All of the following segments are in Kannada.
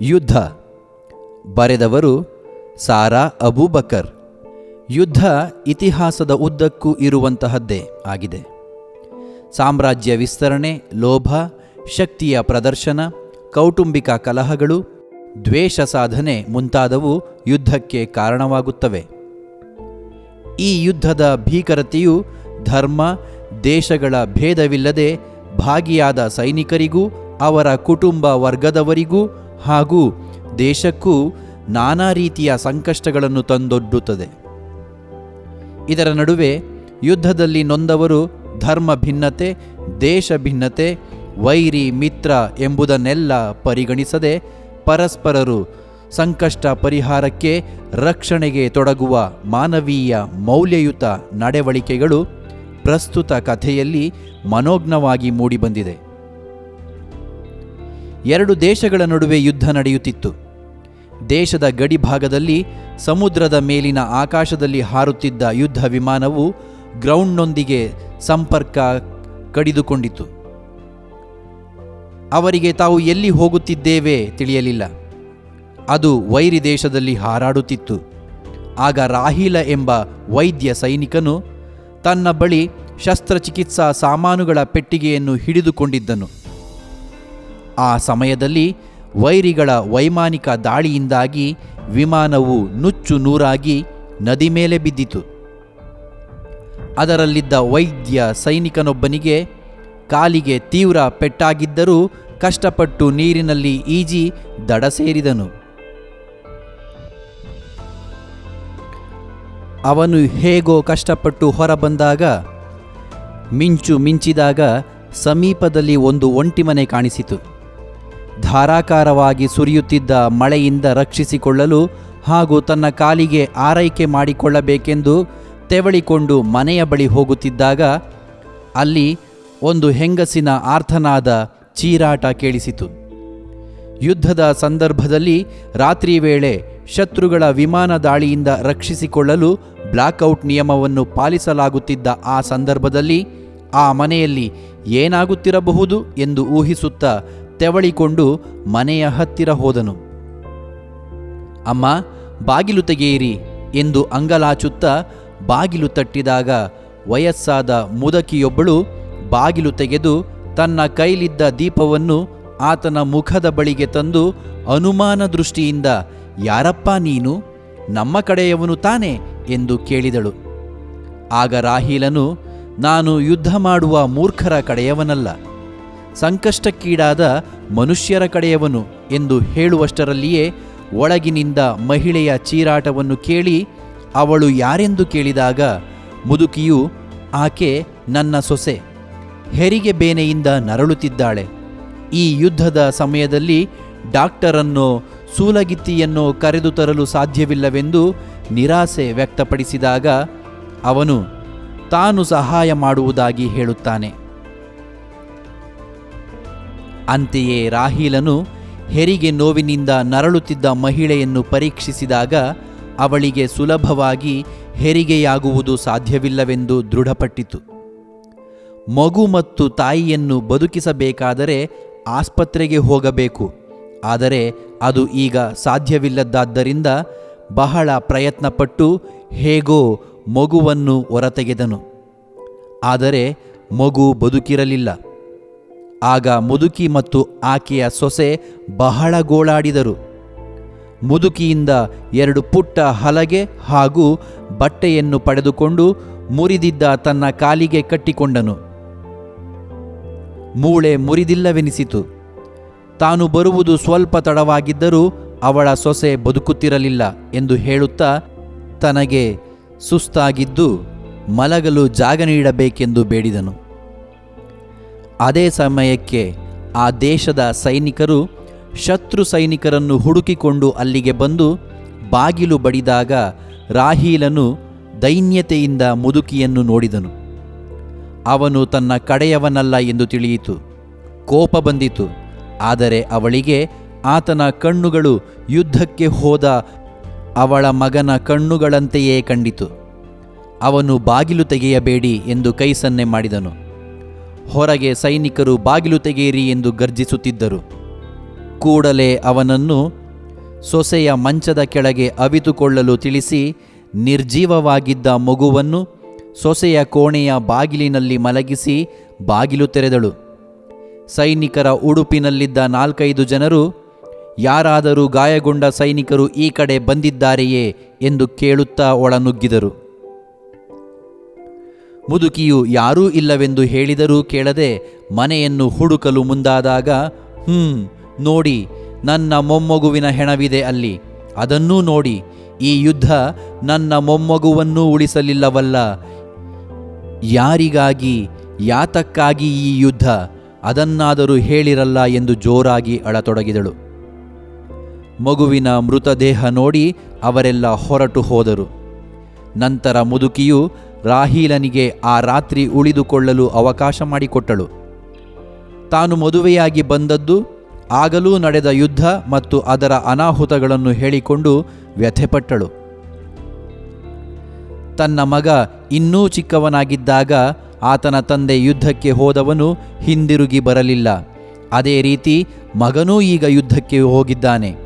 ಯುದ್ಧ. ಬರೆದವರು ಸಾರಾ ಅಬೂಬಕರ್ ಯುದ್ಧ ಇತಿಹಾಸದ ಉದ್ದಕ್ಕೂ ಇರುವಂತಹದ್ದೇ ಆಗಿದೆ. ಸಾಮ್ರಾಜ್ಯ ವಿಸ್ತರಣೆ, ಲೋಭ, ಶಕ್ತಿಯ ಪ್ರದರ್ಶನ, ಕೌಟುಂಬಿಕ ಕಲಹಗಳು, ದ್ವೇಷ ಸಾಧನೆ ಮುಂತಾದವು ಯುದ್ಧಕ್ಕೆ ಕಾರಣವಾಗುತ್ತವೆ. ಈ ಯುದ್ಧದ ಭೀಕರತೆಯು ಧರ್ಮ, ದೇಶಗಳ ಭೇದವಿಲ್ಲದೆ ಭಾಗಿಯಾದ ಸೈನಿಕರಿಗೂ, ಅವರ ಕುಟುಂಬ ವರ್ಗದವರಿಗೂ ಹಾಗೂ ದೇಶಕ್ಕೂ ನಾನಾ ರೀತಿಯ ಸಂಕಷ್ಟಗಳನ್ನು ತಂದೊಡ್ಡುತ್ತದೆ. ಇದರ ನಡುವೆ ಯುದ್ಧದಲ್ಲಿ ನೊಂದವರು ಧರ್ಮ ಭಿನ್ನತೆ, ದೇಶ ಭಿನ್ನತೆ, ವೈರಿ, ಮಿತ್ರ ಎಂಬುದನ್ನೆಲ್ಲ ಪರಿಗಣಿಸದೆ ಪರಸ್ಪರರು ಸಂಕಷ್ಟ ಪರಿಹಾರಕ್ಕೆ ರಕ್ಷಣೆಗೆ ತೊಡಗುವ ಮಾನವೀಯ ಮೌಲ್ಯಯುತ ನಡವಳಿಕೆಗಳು ಪ್ರಸ್ತುತ ಕಥೆಯಲ್ಲಿ ಮನೋಜ್ಞವಾಗಿ ಮೂಡಿಬಂದಿದೆ. ಎರಡು ದೇಶಗಳ ನಡುವೆ ಯುದ್ಧ ನಡೆಯುತ್ತಿತ್ತು. ದೇಶದ ಗಡಿಭಾಗದಲ್ಲಿ ಸಮುದ್ರದ ಮೇಲಿನ ಆಕಾಶದಲ್ಲಿ ಹಾರುತ್ತಿದ್ದ ಯುದ್ಧ ವಿಮಾನವು ಗ್ರೌಂಡ್ನೊಂದಿಗೆ ಸಂಪರ್ಕ ಕಡಿದುಕೊಂಡಿತು. ಅವರಿಗೆ ತಾವು ಎಲ್ಲಿ ಹೋಗುತ್ತಿದ್ದೇವೆ ತಿಳಿಯಲಿಲ್ಲ. ಅದು ವೈರಿ ದೇಶದಲ್ಲಿ ಹಾರಾಡುತ್ತಿತ್ತು. ಆಗ ರಾಹಿಲ ಎಂಬ ವೈದ್ಯ ಸೈನಿಕನು ತನ್ನ ಬಳಿ ಶಸ್ತ್ರಚಿಕಿತ್ಸಾ ಸಾಮಾನುಗಳ ಪೆಟ್ಟಿಗೆಯನ್ನು ಹಿಡಿದುಕೊಂಡಿದ್ದನು. ಆ ಸಮಯದಲ್ಲಿ ವೈರಿಗಳ ವೈಮಾನಿಕ ದಾಳಿಯಿಂದಾಗಿ ವಿಮಾನವು ನುಚ್ಚು ನೂರಾಗಿ ನದಿ ಮೇಲೆ ಬಿದ್ದಿತು. ಅದರಲ್ಲಿದ್ದ ವೈದ್ಯ ಸೈನಿಕನೊಬ್ಬನಿಗೆ ಕಾಲಿಗೆ ತೀವ್ರ ಪೆಟ್ಟಾಗಿದ್ದರೂ ಕಷ್ಟಪಟ್ಟು ನೀರಿನಲ್ಲಿ ಈಜಿ ದಡ ಸೇರಿದನು. ಅವನು ಹೇಗೋ ಕಷ್ಟಪಟ್ಟು ಹೊರಬಂದಾಗ, ಮಿಂಚು ಮಿಂಚಿದಾಗ ಸಮೀಪದಲ್ಲಿ ಒಂದು ಒಂಟಿ ಮನೆ ಕಾಣಿಸಿತು. ಧಾರಾಕಾರವಾಗಿ ಸುರಿಯುತ್ತಿದ್ದ ಮಳೆಯಿಂದ ರಕ್ಷಿಸಿಕೊಳ್ಳಲು ಹಾಗೂ ತನ್ನ ಕಾಲಿಗೆ ಆರೈಕೆ ಮಾಡಿಕೊಳ್ಳಬೇಕೆಂದು ತೆವಳಿಕೊಂಡು ಮನೆಯ ಬಳಿ ಹೋಗುತ್ತಿದ್ದಾಗ ಅಲ್ಲಿ ಒಂದು ಹೆಂಗಸಿನ ಆರ್ಥನಾದ ಚೀರಾಟ ಕೇಳಿಸಿತು. ಯುದ್ಧದ ಸಂದರ್ಭದಲ್ಲಿ ರಾತ್ರಿ ವೇಳೆ ಶತ್ರುಗಳ ವಿಮಾನ ದಾಳಿಯಿಂದ ರಕ್ಷಿಸಿಕೊಳ್ಳಲು ಬ್ಲಾಕ್ಔಟ್ ನಿಯಮವನ್ನು ಪಾಲಿಸಲಾಗುತ್ತಿದ್ದ ಆ ಸಂದರ್ಭದಲ್ಲಿ ಆ ಮನೆಯಲ್ಲಿ ಏನಾಗುತ್ತಿರಬಹುದು ಎಂದು ಊಹಿಸುತ್ತಾ ತೆವಳಿಕೊಂಡು ಮನೆಯ ಹತ್ತಿರ ಹೋದನು. ಅಮ್ಮ, ಬಾಗಿಲು ತೆಗೆಯಿರಿ ಎಂದು ಅಂಗಲಾಚುತ್ತಾ ಬಾಗಿಲು ತಟ್ಟಿದಾಗ ವಯಸ್ಸಾದ ಮುದಕಿಯೊಬ್ಬಳು ಬಾಗಿಲು ತೆಗೆದು ತನ್ನ ಕೈಲಿದ್ದ ದೀಪವನ್ನು ಆತನ ಮುಖದ ಬಳಿಗೆ ತಂದು ಅನುಮಾನ ದೃಷ್ಟಿಯಿಂದ, ಯಾರಪ್ಪ ನೀನು? ನಮ್ಮ ಕಡೆಯವನು ತಾನೆ? ಎಂದು ಕೇಳಿದಳು. ಆಗ ರಾಹೀಲನು, ನಾನು ಯುದ್ಧ ಮಾಡುವ ಮೂರ್ಖರ ಕಡೆಯವನಲ್ಲ. ಸಂಕಷ್ಟಕ್ಕೀಡಾದ ಮನುಷ್ಯರ ಕಡೆಯವನು ಎಂದು ಹೇಳುವಷ್ಟರಲ್ಲಿಯೇ ಒಳಗಿನಿಂದ ಮಹಿಳೆಯ ಚೀರಾಟವನ್ನು ಕೇಳಿ ಅವಳು ಯಾರೆಂದು ಕೇಳಿದಾಗ ಮುದುಕಿಯು, ಆಕೆ ನನ್ನ ಸೊಸೆ. ಹೆರಿಗೆ ಬೇನೆಯಿಂದ ನರಳುತ್ತಿದ್ದಾಳೆ. ಈ ಯುದ್ಧದ ಸಮಯದಲ್ಲಿ ಡಾಕ್ಟರನ್ನು ಸೂಲಗಿತ್ತಿಯನ್ನು ಕರೆದು ತರಲು ಸಾಧ್ಯವಿಲ್ಲವೆಂದು ನಿರಾಸೆ ವ್ಯಕ್ತಪಡಿಸಿದಾಗ ಅವನು ತಾನು ಸಹಾಯ ಮಾಡುವುದಾಗಿ ಹೇಳುತ್ತಾನೆ. ಅಂತೆಯೇ ರಾಹೀಲನು ಹೆರಿಗೆ ನೋವಿನಿಂದ ನರಳುತ್ತಿದ್ದ ಮಹಿಳೆಯನ್ನು ಪರೀಕ್ಷಿಸಿದಾಗ ಅವಳಿಗೆ ಸುಲಭವಾಗಿ ಹೆರಿಗೆಯಾಗುವುದು ಸಾಧ್ಯವಿಲ್ಲವೆಂದು ದೃಢಪಟ್ಟಿತು. ಮಗು ಮತ್ತು ತಾಯಿಯನ್ನು ಬದುಕಿಸಬೇಕಾದರೆ ಆಸ್ಪತ್ರೆಗೆ ಹೋಗಬೇಕು, ಆದರೆ ಅದು ಈಗ ಸಾಧ್ಯವಿಲ್ಲದ್ದಾದ್ದರಿಂದ ಬಹಳ ಪ್ರಯತ್ನಪಟ್ಟು ಹೇಗೋ ಮಗುವನ್ನು ಹೊರತೆಗೆದನು. ಆದರೆ ಮಗು ಬದುಕಿರಲಿಲ್ಲ. ಆಗ ಮುದುಕಿ ಮತ್ತು ಆಕೆಯ ಸೊಸೆ ಬಹಳ ಗೋಳಾಡಿದರು ಮುದುಕಿಯಿಂದ ಎರಡು ಪುಟ್ಟ ಹಲಗೆ ಹಾಗೂ ಬಟ್ಟೆಯನ್ನು ಪಡೆದುಕೊಂಡು ಮುರಿದಿದ್ದ ತನ್ನ ಕಾಲಿಗೆ ಕಟ್ಟಿಕೊಂಡನು. ಮೂಳೆ ಮುರಿದಿಲ್ಲವೆನಿಸಿತು. ತಾನು ಬರುವುದು ಸ್ವಲ್ಪ ತಡವಾಗಿದ್ದರೂ ಅವಳ ಸೊಸೆ ಬದುಕುತ್ತಿರಲಿಲ್ಲ ಎಂದು ಹೇಳುತ್ತಾ ತನಗೆ ಸುಸ್ತಾಗಿದ್ದು ಮಲಗಲು ಜಾಗ ನೀಡಬೇಕೆಂದು ಬೇಡಿದನು. ಅದೇ ಸಮಯಕ್ಕೆ ಆ ದೇಶದ ಸೈನಿಕರು ಶತ್ರು ಸೈನಿಕರನ್ನು ಹುಡುಕಿಕೊಂಡು ಅಲ್ಲಿಗೆ ಬಂದು ಬಾಗಿಲು ಬಡಿದಾಗ ರಾಹೀಲನು ದೈನ್ಯತೆಯಿಂದ ಮುದುಕಿಯನ್ನು ನೋಡಿದನು. ಅವನು ತನ್ನ ಕಡೆಯವನಲ್ಲ ಎಂದು ತಿಳಿಯಿತು. ಕೋಪ ಬಂದಿತು. ಆದರೆ ಅವಳಿಗೆ ಆತನ ಕಣ್ಣುಗಳು ಯುದ್ಧಕ್ಕೆ ಹೋದ ಅವಳ ಮಗನ ಕಣ್ಣುಗಳಂತೆಯೇ ಕಂಡಿತು. ಅವನು ಬಾಗಿಲು ತೆಗೆಯಬೇಡಿ ಎಂದು ಕೈಸನ್ನೆ ಮಾಡಿದನು. ಹೊರಗೆ ಸೈನಿಕರು ಬಾಗಿಲು ತೆಗೆಯಿರಿ ಎಂದು ಗರ್ಜಿಸುತ್ತಿದ್ದರು. ಕೂಡಲೇ ಅವನನ್ನು ಸೊಸೆಯ ಮಂಚದ ಕೆಳಗೆ ಅವಿತುಕೊಳ್ಳಲು ತಿಳಿಸಿ ನಿರ್ಜೀವವಾಗಿದ್ದ ಮಗುವನ್ನು ಸೊಸೆಯ ಕೋಣೆಯ ಬಾಗಿಲಿನಲ್ಲಿ ಮಲಗಿಸಿ ಬಾಗಿಲು ತೆರೆದಳು. ಸೈನಿಕರ ಉಡುಪಿನಲ್ಲಿದ್ದ ನಾಲ್ಕೈದು ಜನರು, ಯಾರಾದರೂ ಗಾಯಗೊಂಡ ಸೈನಿಕರು ಈ ಕಡೆ ಬಂದಿದ್ದಾರೆಯೇ? ಎಂದು ಕೇಳುತ್ತಾ ಒಳನುಗ್ಗಿದರು. ಮುದುಕಿಯು ಯಾರೂ ಇಲ್ಲವೆಂದು ಹೇಳಿದರೂ ಕೇಳದೆ ಮನೆಯನ್ನು ಹುಡುಕಲು ಮುಂದಾದಾಗ, ಹ್ಮ್, ನೋಡಿ, ನನ್ನ ಮೊಮ್ಮಗುವಿನ ಹೆಣವಿದೆ ಅಲ್ಲಿ. ಅದನ್ನೂ ನೋಡಿ, ಈ ಯುದ್ಧ ನನ್ನ ಮೊಮ್ಮಗುವನ್ನೂ ಉಳಿಸಲಿಲ್ಲವಲ್ಲ. ಯಾರಿಗಾಗಿ, ಯಾತಕ್ಕಾಗಿ ಈ ಯುದ್ಧ? ಅದನ್ನಾದರೂ ಹೇಳಿರಲ್ಲ ಎಂದು ಜೋರಾಗಿ ಅಳತೊಡಗಿದಳು. ಮಗುವಿನ ಮೃತದೇಹ ನೋಡಿ ಅವರೆಲ್ಲ ಹೊರಟು ಹೋದರು. ನಂತರ ಮುದುಕಿಯು ರಾಹೀಲನಿಗೆ ಆ ರಾತ್ರಿ ಉಳಿದುಕೊಳ್ಳಲು ಅವಕಾಶ ಮಾಡಿಕೊಟ್ಟಳು. ತಾನು ಮದುವೆಯಾಗಿ ಬಂದದ್ದು, ಆಗಲೂ ನಡೆದ ಯುದ್ಧ ಮತ್ತು ಅದರ ಅನಾಹುತಗಳನ್ನು ಹೇಳಿಕೊಂಡು ವ್ಯಥೆಪಟ್ಟಳು. ತನ್ನ ಮಗ ಇನ್ನೂ ಚಿಕ್ಕವನಾಗಿದ್ದಾಗ ಆತನ ತಂದೆ ಯುದ್ಧಕ್ಕೆ ಹೋದವನು ಹಿಂದಿರುಗಿ ಬರಲಿಲ್ಲ. ಅದೇ ರೀತಿ ಮಗನೂ ಈಗ ಯುದ್ಧಕ್ಕೆ ಹೋಗಿದ್ದಾನೆ.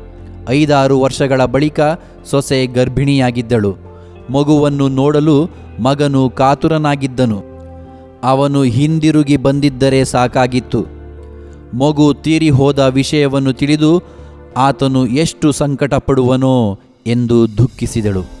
ಐದಾರು ವರ್ಷಗಳ ಬಳಿಕ ಸೊಸೆ ಗರ್ಭಿಣಿಯಾಗಿದ್ದಳು. ಮಗುವನ್ನು ನೋಡಲು ಮಗನು ಕಾತುರನಾಗಿದ್ದನು. ಅವನು ಹಿಂದಿರುಗಿ ಬಂದಿದ್ದರೆ ಸಾಕಾಗಿತ್ತು. ಮಗು ತೀರಿ ಹೋದ ವಿಷಯವನ್ನು ತಿಳಿದು ಆತನು ಎಷ್ಟು ಸಂಕಟಪಡುವನೋ ಎಂದು ದುಃಖಿಸಿದಳು.